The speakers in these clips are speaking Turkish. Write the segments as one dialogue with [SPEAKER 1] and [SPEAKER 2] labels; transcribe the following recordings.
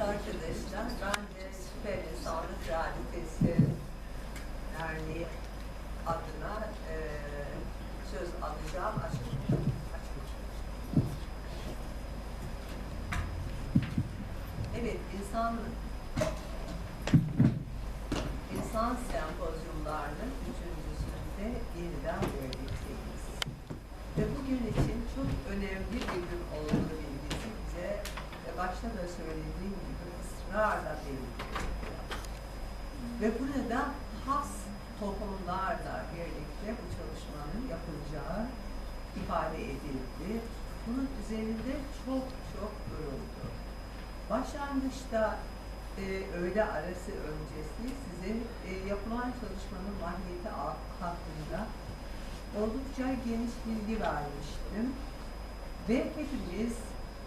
[SPEAKER 1] arkadaşlar, ben de Süper İnsanlık Realitesi Derneği adına e, söz alacağım. Açık. Evet, insan insan sempozyumlarının üçüncüsünde yeniden birlikteyiz. Ve bugün için çok önemli bir gün olduğu bilgisi bize ve başta da söylediğim gibi ısrarla belirtiliyor. Ve burada has tohumlarla birlikte bu çalışmanın yapılacağı ifade edildi. Bunun üzerinde çok çok duruldu. Başlangıçta e, öğle arası öncesi size e, yapılan çalışmanın mahiyeti ha- hakkında oldukça geniş bilgi vermiştim. Ve hepimiz,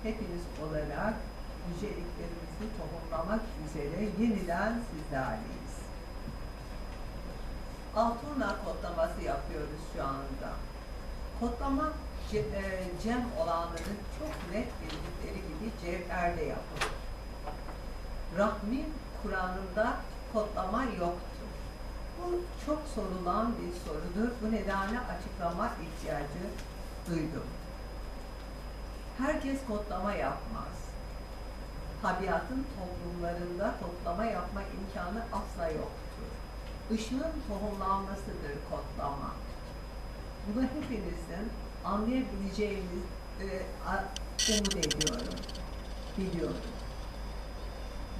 [SPEAKER 1] hepiniz olarak yüceliklerimizi tohumlamak üzere yeniden sizlerleyiz. Altınla kodlaması yapıyoruz şu anda. Kodlama e, cem olanların çok net bildikleri gibi cevherde yapılır. Rahmin Kur'an'ında kodlama yoktur. Bu çok sorulan bir sorudur. Bu nedenle açıklama ihtiyacı duydum. Herkes kodlama yapmaz. Tabiatın toplumlarında kodlama yapma imkanı asla yoktur. Işığın tohumlanmasıdır kodlama. Bunu hepinizin anlayabileceğiniz e, umut ediyorum, biliyorum.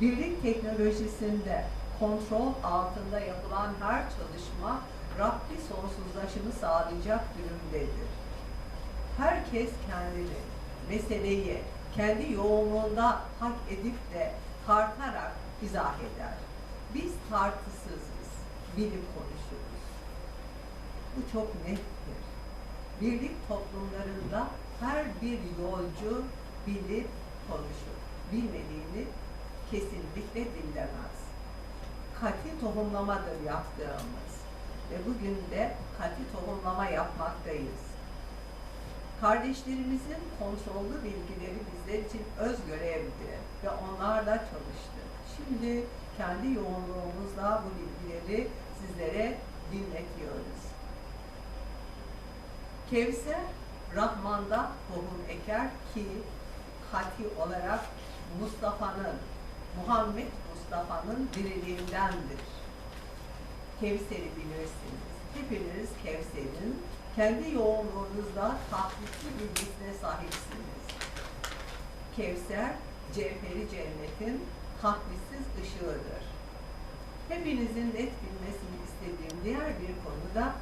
[SPEAKER 1] Birlik teknolojisinde kontrol altında yapılan her çalışma Rabbi sonsuzlaşımı sağlayacak durumdadır. Herkes kendini, meseleyi kendi yoğunluğunda hak edip de tartarak izah eder. Biz tartısızız, bilim konuşuruz. Bu çok nettir. Birlik toplumlarında her bir yolcu bilir, konuşur. Bilmediğini kesinlikle dinlemez. Kati tohumlamadır yaptığımız. Ve bugün de kati tohumlama yapmaktayız. Kardeşlerimizin kontrollü bilgileri bizler için öz görevdi ve onlarla çalıştık. Şimdi kendi yoğunluğumuzla bu bilgileri sizlere dinletiyoruz. Kevser Rahman'da tohum eker ki kati olarak Mustafa'nın, Muhammed Mustafa'nın diriliğindendir. Kevser'i bilirsiniz. Hepiniz Kevser'in kendi yoğunluğunuzda tahtitli bilgisine sahipsiniz. Kevser, cevheri cennetin tahmissiz ışığıdır. Hepinizin net bilmesini istediğim diğer bir konu da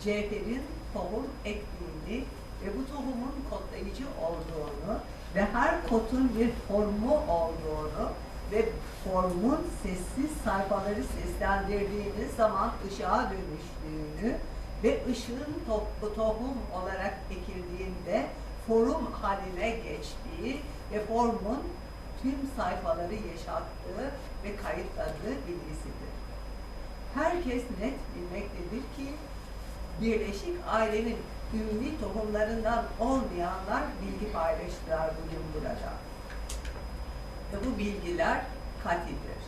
[SPEAKER 1] cevherin tohum ektiğini ve bu tohumun kodlayıcı olduğunu ve her kodun bir formu olduğunu ve formun sessiz sayfaları seslendirdiğiniz zaman ışığa dönüştüğünü ve ışığın to- tohum olarak ekildiğinde forum haline geçtiği ve formun tüm sayfaları yaşattığı ve kayıtladığı bilgisidir. Herkes net bilmektedir ki Birleşik ailenin ümmi tohumlarından olmayanlar bilgi paylaştılar bugün burada. Ve bu bilgiler katidir.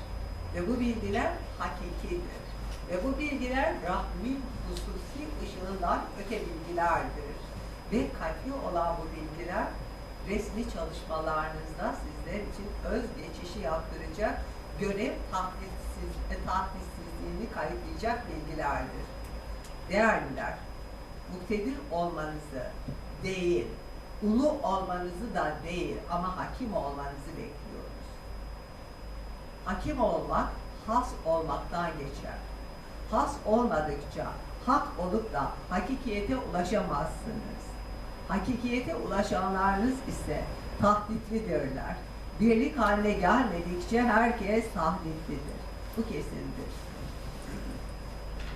[SPEAKER 1] Ve bu bilgiler hakikidir. Ve bu bilgiler rahmin hususi ışığından öte bilgilerdir. Ve kati olan bu bilgiler resmi çalışmalarınızda sizler için öz geçişi yaptıracak, görev tahdissiz, e, tahdissizliğini kayıtlayacak bilgilerdir. Değerliler, muktedir olmanızı değil, ulu olmanızı da değil ama hakim olmanızı bekliyoruz. Hakim olmak, has olmaktan geçer. Has olmadıkça hak olup da hakikiyete ulaşamazsınız. Hakikiyete ulaşanlarınız ise tahditlidirler. Birlik haline gelmedikçe herkes tahditlidir. Bu kesindir.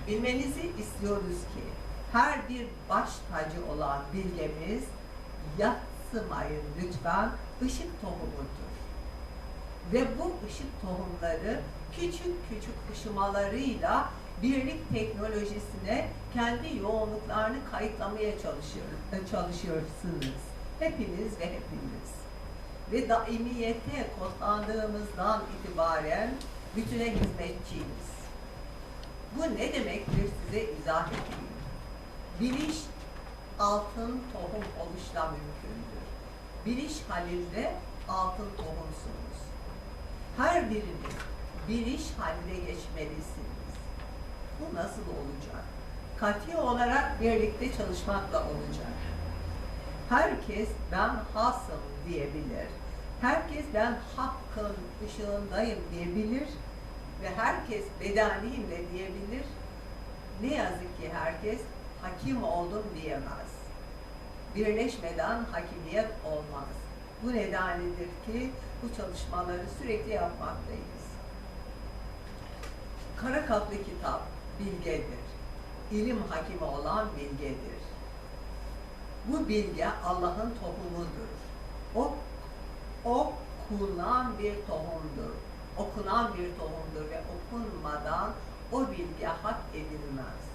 [SPEAKER 1] Bilmenizi istiyoruz ki her bir baş tacı olan bilgemiz yatsımayın lütfen ışık tohumudur. Ve bu ışık tohumları küçük küçük ışımalarıyla birlik teknolojisine kendi yoğunluklarını kayıtlamaya çalışıyor, çalışıyorsunuz. Hepiniz ve hepiniz. ve daimiyete kodlandığımızdan itibaren bütüne hizmetçiyiz. Bu ne demektir size izah edeyim. Biliş altın tohum oluşla mümkündür. Biliş halinde altın tohumsunuz. Her biriniz biliş haline geçmelisiniz. Bu nasıl olacak? Kati olarak birlikte çalışmakla olacak. Herkes ben hasım diyebilir. Herkes ben hakkın ışığındayım diyebilir. Ve herkes bedeniyim de diyebilir. Ne yazık ki herkes hakim oldum diyemez. Birleşmeden hakimiyet olmaz. Bu nedenledir ki bu çalışmaları sürekli yapmaktayız. Kara kaplı kitap bilgedir. İlim hakimi olan bilgedir. Bu bilge Allah'ın tohumudur. O okunan bir tohumdur. Okunan bir tohumdur ve okunmadan o bilgi hak edilmez.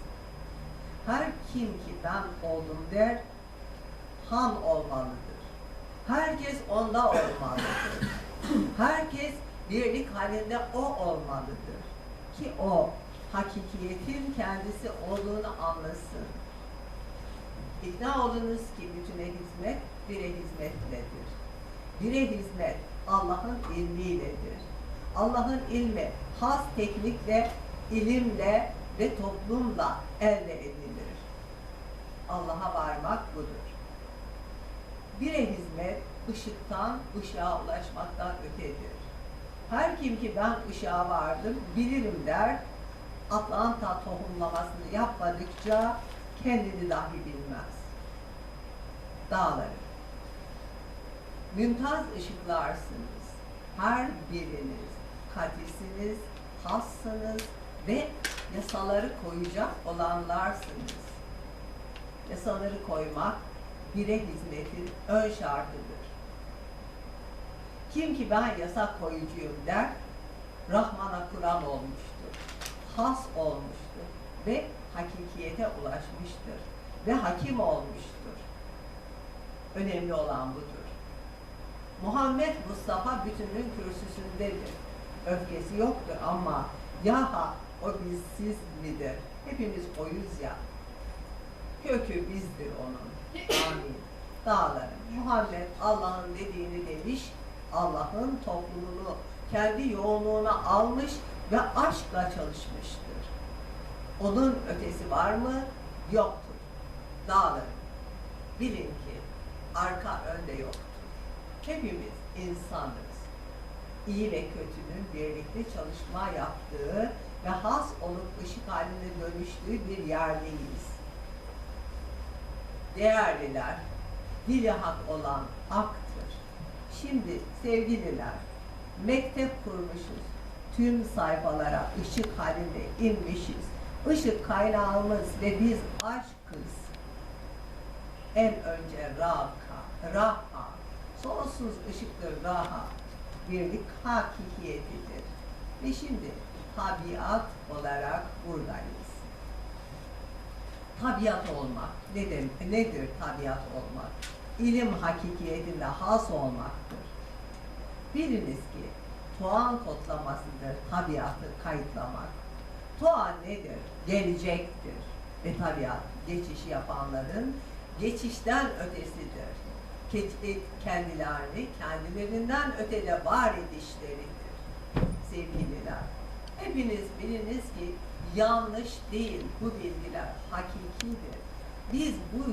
[SPEAKER 1] Her kim ki ben oldum der, han olmalıdır. Herkes onda olmalıdır. Herkes birlik halinde o olmalıdır. Ki o hakikiyetin kendisi olduğunu anlasın. İkna olunuz ki bütüne hizmet bire hizmetledir. Bire hizmet Allah'ın ilmiyledir. Allah'ın ilmi has teknikle, ilimle ve toplumla elde edilir. Allah'a varmak budur. Bire hizmet ışıktan ışığa ulaşmaktan ötedir. Her kim ki ben ışığa vardım bilirim der, Atlanta tohumlamasını yapmadıkça kendini dahi bilmez. Dağları. Mümtaz ışıklarsınız. Her biriniz katisiniz, hassınız ve yasaları koyacak olanlarsınız. Yasaları koymak bire hizmetin ön şartıdır. Kim ki ben yasak koyucuyum der, Rahman'a Kur'an olmuştur. Has olmuştur ve hakikiyete ulaşmıştır ve hakim olmuştur. Önemli olan budur. Muhammed Mustafa bütünün kürsüsündedir. Öfkesi yoktur ama yaha o bizsiz midir? Hepimiz oyuz ya. Kökü bizdir onun. Amin. Dağların. Muhammed Allah'ın dediğini demiş, Allah'ın toplumunu kendi yoğunluğuna almış ve aşkla çalışmıştır. Onun ötesi var mı? Yoktur. Dağların. Bilin ki arka önde yoktur. Hepimiz insanız. İyi ve kötünün birlikte çalışma yaptığı ve has olup ışık haline dönüştüğü bir yerdeyiz. Değerliler, dili hak olan aktır. Şimdi sevgililer, mektep kurmuşuz. Tüm sayfalara ışık halinde inmişiz. Işık kaynağımız ve biz aşkız. En önce raka, raha, sonsuz ışıktır raha, birlik hakikiyetidir. Ve şimdi tabiat olarak buradayız. Tabiat olmak ne demek, nedir tabiat olmak? İlim hakikiyetinde has olmaktır. Biliniz ki Tuğan kodlamasıdır tabiatı kayıtlamak. Tuğan nedir? Gelecektir. Ve tabiat geçişi yapanların geçişten ötesidir. Ke- Kendilerini kendilerinden ötede var edişleridir. Sevgililer, hepiniz biliniz ki yanlış değil bu bilgiler hakikidir. Biz bu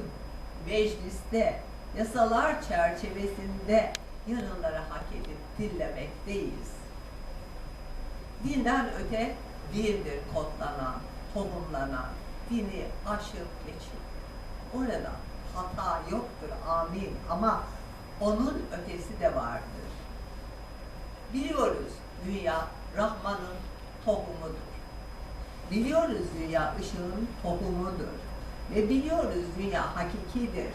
[SPEAKER 1] mecliste yasalar çerçevesinde yarınları hak edip dinlemekteyiz. Dinden öte değildir kodlanan, tohumlanan, dini aşıp geçip. Orada hata yoktur, amin. Ama onun ötesi de vardır. Biliyoruz dünya Rahman'ın tohumudur. Biliyoruz dünya ışığın tohumudur. Ve biliyoruz dünya hakikidir.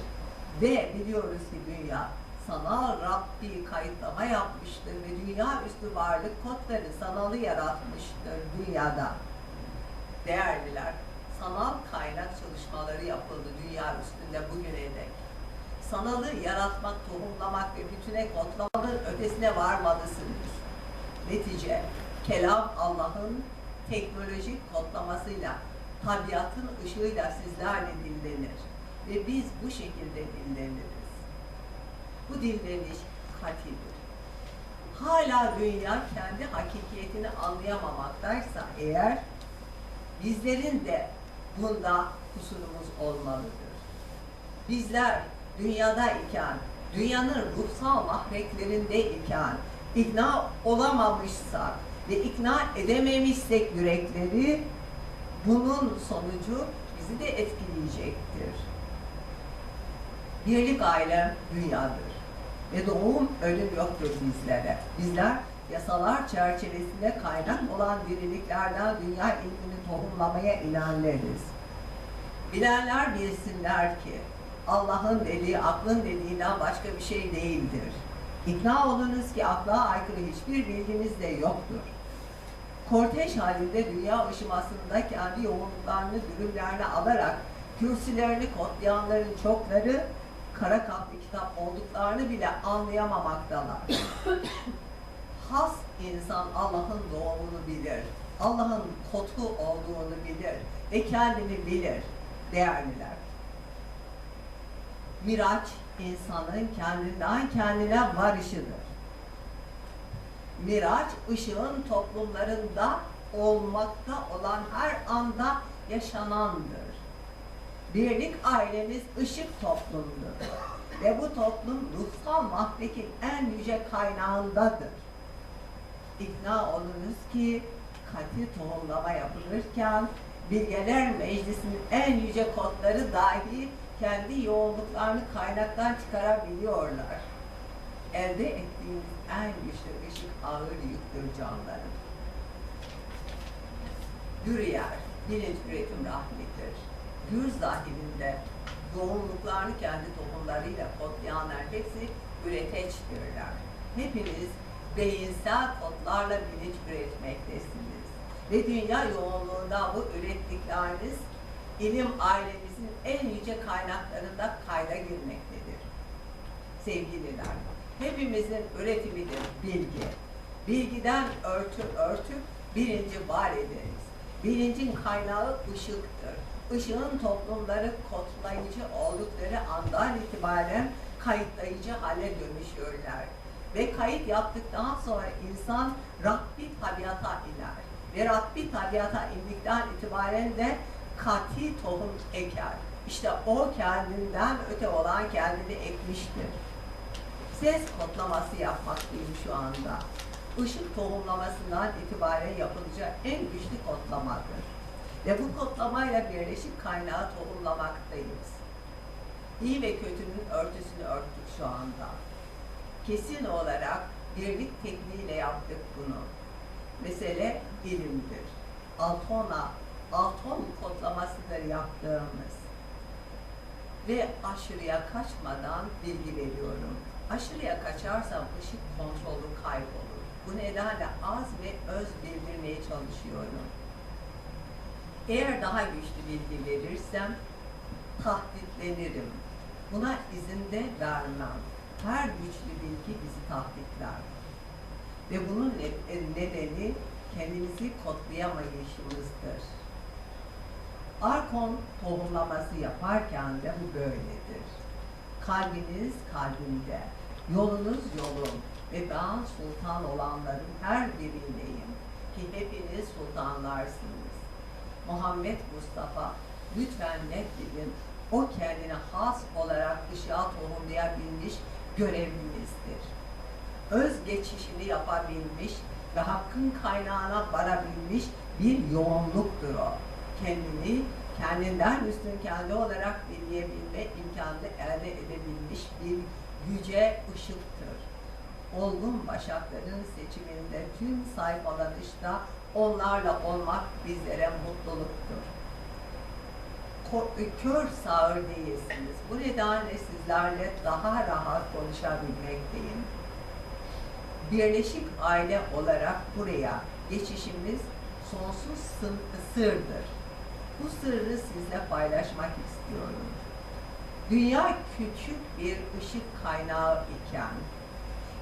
[SPEAKER 1] Ve biliyoruz ki dünya sanal Rabbi kayıtlama yapmıştır ve dünya üstü varlık kodları sanalı yaratmıştır dünyada. Değerliler, sanal kaynak çalışmaları yapıldı dünya üstünde bugüne dek. Sanalı yaratmak, tohumlamak ve bütüne kodlamalı ötesine varmalısınız. Netice, kelam Allah'ın teknolojik kodlamasıyla, tabiatın ışığıyla sizlerle dinlenir. Ve biz bu şekilde dinleniriz. Bu dinleniş katidir. Hala dünya kendi hakikiyetini anlayamamaktaysa eğer, bizlerin de bunda kusurumuz olmalıdır. Bizler dünyada iken, dünyanın ruhsal mahreklerinde iken, ikna olamamışsak ve ikna edememişsek yürekleri, bunun sonucu bizi de etkileyecektir. Birlik ailem dünyadır ve doğum ölüm yoktur bizlere. Bizler yasalar çerçevesinde kaynak olan diriliklerden dünya ilmini tohumlamaya inanlarız. Bilenler bilsinler ki Allah'ın dediği aklın dediğinden başka bir şey değildir. İkna olunuz ki akla aykırı hiçbir bilginiz de yoktur. Korteş halinde dünya ışımasında kendi yoğunluklarını dürümlerine alarak kürsülerini kodlayanların çokları kara kaplı kitap olduklarını bile anlayamamaktalar. Has insan Allah'ın doğumunu bilir. Allah'ın kotu olduğunu bilir ve kendini bilir değerliler. Miraç insanın kendinden kendine varışıdır. Miraç ışığın toplumlarında olmakta olan her anda yaşanandır. Birlik ailemiz ışık toplumudur. Ve bu toplum ruhsal mahrekin en yüce kaynağındadır. İkna olunuz ki katı tohumlama yapılırken Bilgeler Meclisi'nin en yüce kodları dahi kendi yoğunluklarını kaynaktan çıkarabiliyorlar. Elde ettiğimiz en güçlü ışık ağır yüktür canlarım. Dürüyer, bilinç üretim rahmidir. Gür zahirinde yoğunluklarını kendi tohumlarıyla kodlayanlar hepsi üreteçtirler. Hepiniz beyinsel kodlarla bilinç üretmektesiniz. Ve dünya yoğunluğunda bu ürettikleriniz ilim ailemizin en yüce kaynaklarında kayda girmektedir. Sevgililer, hepimizin üretimidir bilgi. Bilgiden örtü örtüp bilinci var ederiz. Bilincin kaynağı ışıktır. Işığın toplumları kodlayıcı oldukları andan itibaren kayıtlayıcı hale dönüşüyorlar. Ve kayıt yaptıktan sonra insan Rabbi tabiata iner. Ve Rabbi tabiata indikten itibaren de kati tohum eker. İşte o kendinden öte olan kendini ekmiştir. Ses kodlaması yapmaktayım şu anda. Işık tohumlamasından itibaren yapılacak en güçlü kodlamadır. Ve bu kodlamayla birleşik kaynağı tohumlamaktayız. İyi ve kötünün örtüsünü örttük şu anda. Kesin olarak birlik tekniğiyle yaptık bunu. Mesele ilimdir. Altona, atom kodlamasıdır yaptığımız. Ve aşırıya kaçmadan bilgi veriyorum. Aşırıya kaçarsam ışık kontrolü kaybolur. Bu nedenle az ve öz bildirmeye çalışıyorum. Eğer daha güçlü bilgi verirsem tahditlenirim. Buna izin de vermem. Her güçlü bilgi bizi tahditler. Ve bunun ne- nedeni kendimizi kodlayamayışımızdır. Arkon tohumlaması yaparken de bu böyledir. Kalbiniz kalbimde, yolunuz yolum ve ben sultan olanların her biriyim ki hepiniz sultanlarsınız. Muhammed Mustafa lütfen net bilin o kendine has olarak ışığa tohumlayabilmiş görevlimizdir. Öz geçişini yapabilmiş ve hakkın kaynağına varabilmiş bir yoğunluktur o. Kendini kendinden üstün kendi olarak dinleyebilme imkanı elde edebilmiş bir yüce ışıktır. Olgun başakların seçiminde tüm sayfalanışta onlarla olmak bizlere mutluluktur. Kör sağır değilsiniz. Bu nedenle sizlerle daha rahat konuşabilmekteyim. Birleşik aile olarak buraya geçişimiz sonsuz sırdır. Bu sırrı sizle paylaşmak istiyorum. Dünya küçük bir ışık kaynağı iken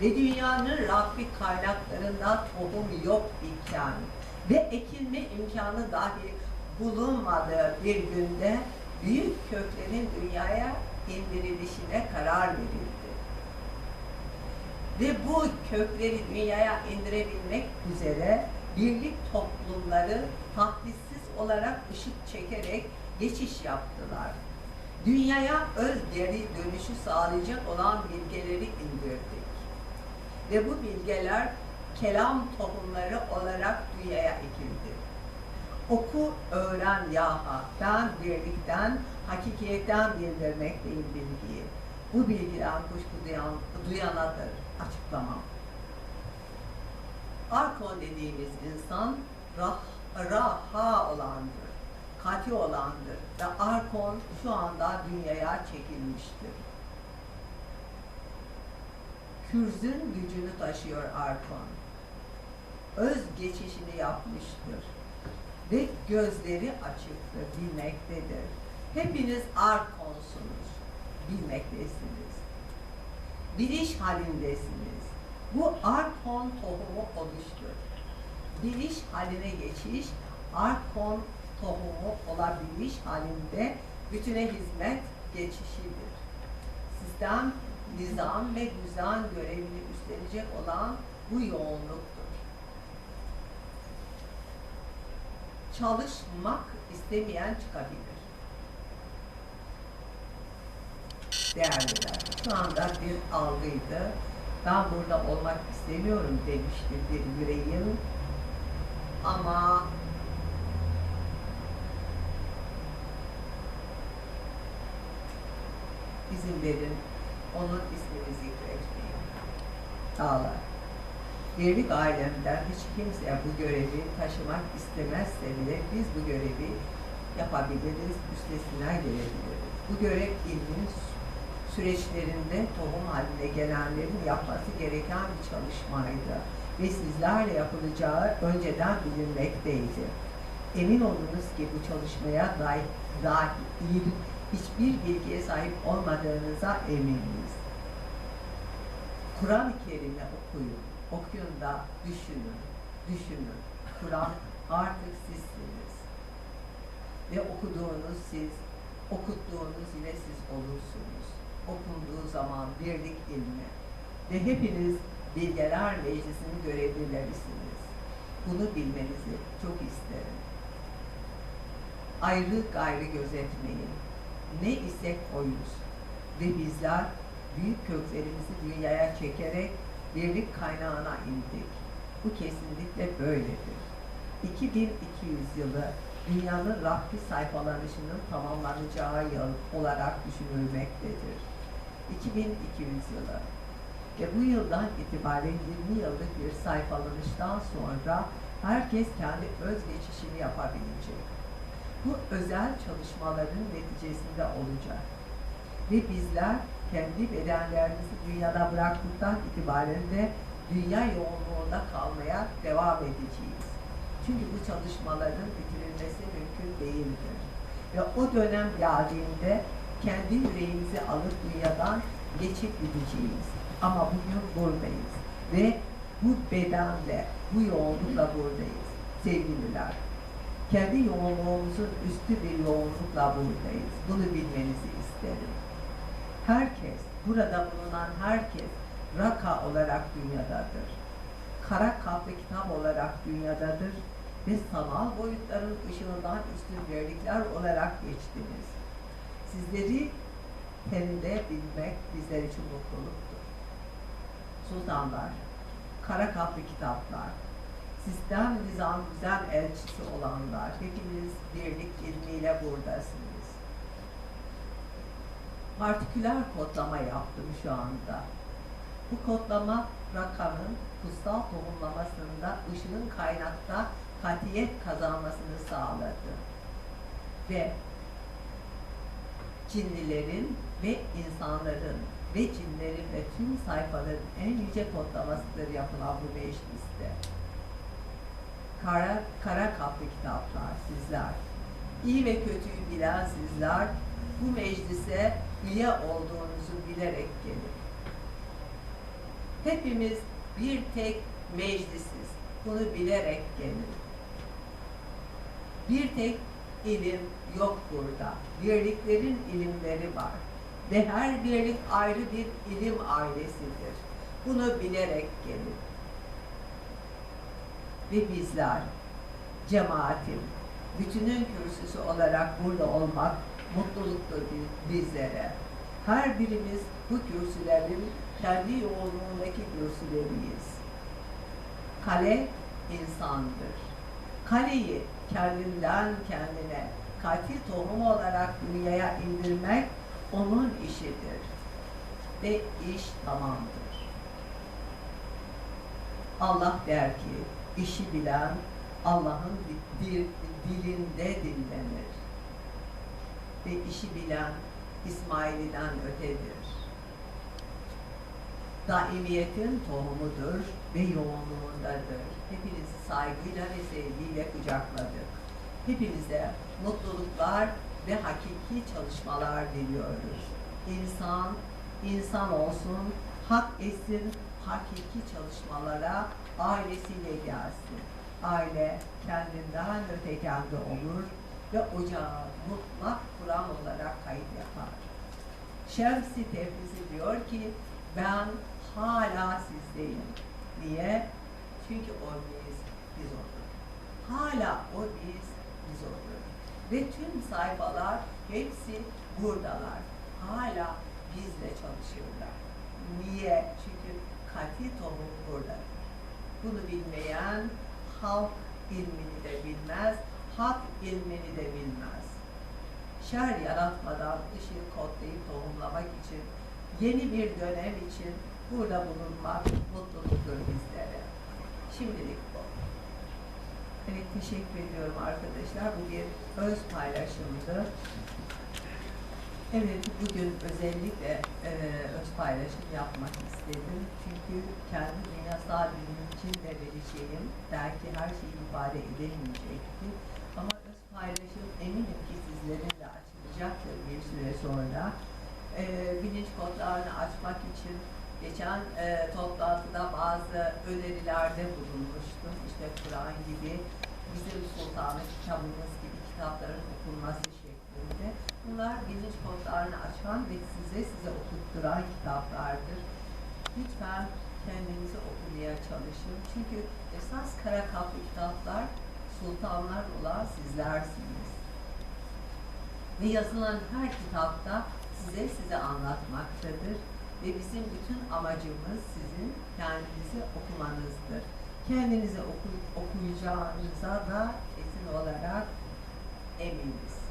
[SPEAKER 1] ve dünyanın Rabbi kaynaklarında tohum yok iken ve ekilme imkanı dahi bulunmadığı bir günde büyük köklerin dünyaya indirilişine karar verildi. Ve bu kökleri dünyaya indirebilmek üzere birlik toplumları tahdissiz olarak ışık çekerek geçiş yaptılar. Dünyaya öz geri dönüşü sağlayacak olan bilgeleri indirdik. Ve bu bilgeler kelam tohumları olarak dünyaya ekildi. Oku, öğren yaha. Ben birlikten, hakikiyetten bildirmekteyim bilgiyi. Bu bilgiden kuşku duyan, duyanadır. Açıklamam. Arkon dediğimiz insan rah, raha olandır, kati olandır ve Arkon şu anda dünyaya çekilmiştir. Kürzün gücünü taşıyor Arkon. Öz geçişini yapmıştır ve gözleri açıktır, bilmektedir. Hepiniz Arkonsunuz, bilmektesiniz. Biliş halindesiniz. Bu Arkon tohumu oluştur. Biliş haline geçiş, Arkon tohumu olabiliş halinde bütüne hizmet geçişidir. Sistem, nizam ve düzen görevini üstlenecek olan bu yoğunluktur. Çalışmak istemeyen çıkabilir. Değerliler, şu anda bir algıydı. Ben burada olmak istemiyorum demişti bir yüreğim. Ama izin verin onun ismini zikretmeyeyim. Dağlar. Birlik ailemden hiç kimse bu görevi taşımak istemezse bile biz bu görevi yapabiliriz, üstesinden gelebiliriz. Bu görev ilmin süreçlerinde tohum haline gelenlerin yapması gereken bir çalışmaydı ve sizlerle yapılacağı önceden bilinmekteydi. Emin olunuz ki bu çalışmaya dair, dair hiçbir bilgiye sahip olmadığınıza eminiz. Kur'an-ı Kerim'i okuyun, okuyun da düşünün, düşünün. Kur'an artık sizsiniz. Ve okuduğunuz siz, okuttuğunuz yine siz olursunuz. Okunduğu zaman birlik ilmi ve hepiniz Bilgeler Meclisi'nin görevlilerisiniz. Bunu bilmenizi çok isterim. Ayrı gayrı gözetmeyin. Ne isek oyuz. Ve bizler büyük köklerimizi dünyaya çekerek birlik kaynağına indik. Bu kesinlikle böyledir. 2200 yılı dünyanın Rabbi sayfalanışının tamamlanacağı yıl olarak düşünülmektedir. 2200 yılı ve bu yıldan itibaren 20 yıllık bir sayfalanıştan sonra herkes kendi öz geçişini yapabilecek. Bu özel çalışmaların neticesinde olacak. Ve bizler kendi bedenlerimizi dünyada bıraktıktan itibaren de dünya yoğunluğunda kalmaya devam edeceğiz. Çünkü bu çalışmaların bitirilmesi mümkün değildir. Ve o dönem geldiğinde kendi yüreğimizi alıp dünyadan geçip gideceğiz. Ama bugün buradayız. Ve bu bedenle, bu yoğunlukla buradayız sevgililer. Kendi yoğunluğumuzun üstü bir yoğunlukla buradayız. Bunu bilmenizi isterim. Herkes, burada bulunan herkes raka olarak dünyadadır. Kara kaplı kitap olarak dünyadadır ve sanal boyutların ışığından üstün birlikler olarak geçtiniz. Sizleri teninde bilmek bizler için mutluluktur. Sultanlar, kara kaplı kitaplar, sistem nizam güzel elçisi olanlar, hepiniz birlik ilmiyle buradasınız. Partiküler kodlama yaptım şu anda. Bu kodlama rakamın kutsal tohumlamasında ışığın kaynakta katiyet kazanmasını sağladı. Ve cinlilerin ve insanların ve cinlerin ve tüm sayfaların en yüce kodlamasıdır yapılan bu mecliste. Kara, kara kaplı kitaplar sizler, iyi ve kötüyü bilen sizler bu meclise üye olduğunuzu bilerek gelin. Hepimiz bir tek meclisiz. Bunu bilerek gelin. Bir tek ilim yok burada. Birliklerin ilimleri var. Ve her birlik ayrı bir ilim ailesidir. Bunu bilerek gelin. Ve bizler cemaatin, bütünün kürsüsü olarak burada olmak mutluluktur bi- bizlere. Her birimiz bu kürsülerin kendi yoğunluğundaki kürsüleriyiz. Kale insandır. Kaleyi kendinden kendine katil tohum olarak dünyaya indirmek onun işidir. Ve iş tamamdır. Allah der ki, işi bilen Allah'ın di- dil- dilinde dinlenir. Ve işi bilen İsmail'den ötedir. Daimiyetin tohumudur ve yoğunluğundadır. Hepinizi saygıyla ve sevgiyle kucakladık. Hepinize mutluluklar ve hakiki çalışmalar diliyoruz. İnsan, insan olsun, hak etsin, hakiki çalışmalara ailesiyle gelsin. Aile kendinden ötekende olur ve ocağı mutlak Kur'an olarak kayıt yapar. Şems-i Tefrizi diyor ki ben hala sizdeyim. Niye? Çünkü o biz, biz odur. Hala o biz, biz odur. Ve tüm sayfalar hepsi buradalar. Hala bizle çalışıyorlar. Niye? Çünkü katil tohum burada. Bunu bilmeyen halk ilmini de bilmez, hak ilmini de bilmez. Şer yaratmadan ışığı kodlayıp tohumlamak için, yeni bir dönem için burada bulunmak mutluluktur bizlere. Şimdilik bu. Evet teşekkür ediyorum arkadaşlar. Bu bir öz paylaşımdı. Evet bugün özellikle e, öz paylaşım yapmak istedim. Çünkü kendi dünyasal bilim için de vereceğim belki her şeyi ifade edemeyecekti. Ama öz paylaşım eminim ki sizlerin de açılacaktır bir süre sonra. E, bilinç kodlarını açmak için geçen e, toplantıda bazı önerilerde bulunmuştum. İşte Kur'an gibi, bizim sultanlık kitabımız gibi kitapların okunması şeklinde. Bunlar bilinç kodlarını açan ve size size okutturan kitaplardır. Lütfen kendinizi okumaya çalışın. Çünkü esas kara kaplı kitaplar sultanlar olan sizlersiniz. Ve yazılan her kitapta size size anlatmaktadır. Ve bizim bütün amacımız sizin kendinizi okumanızdır. Kendinizi oku, okuyacağınıza da kesin olarak eminiz.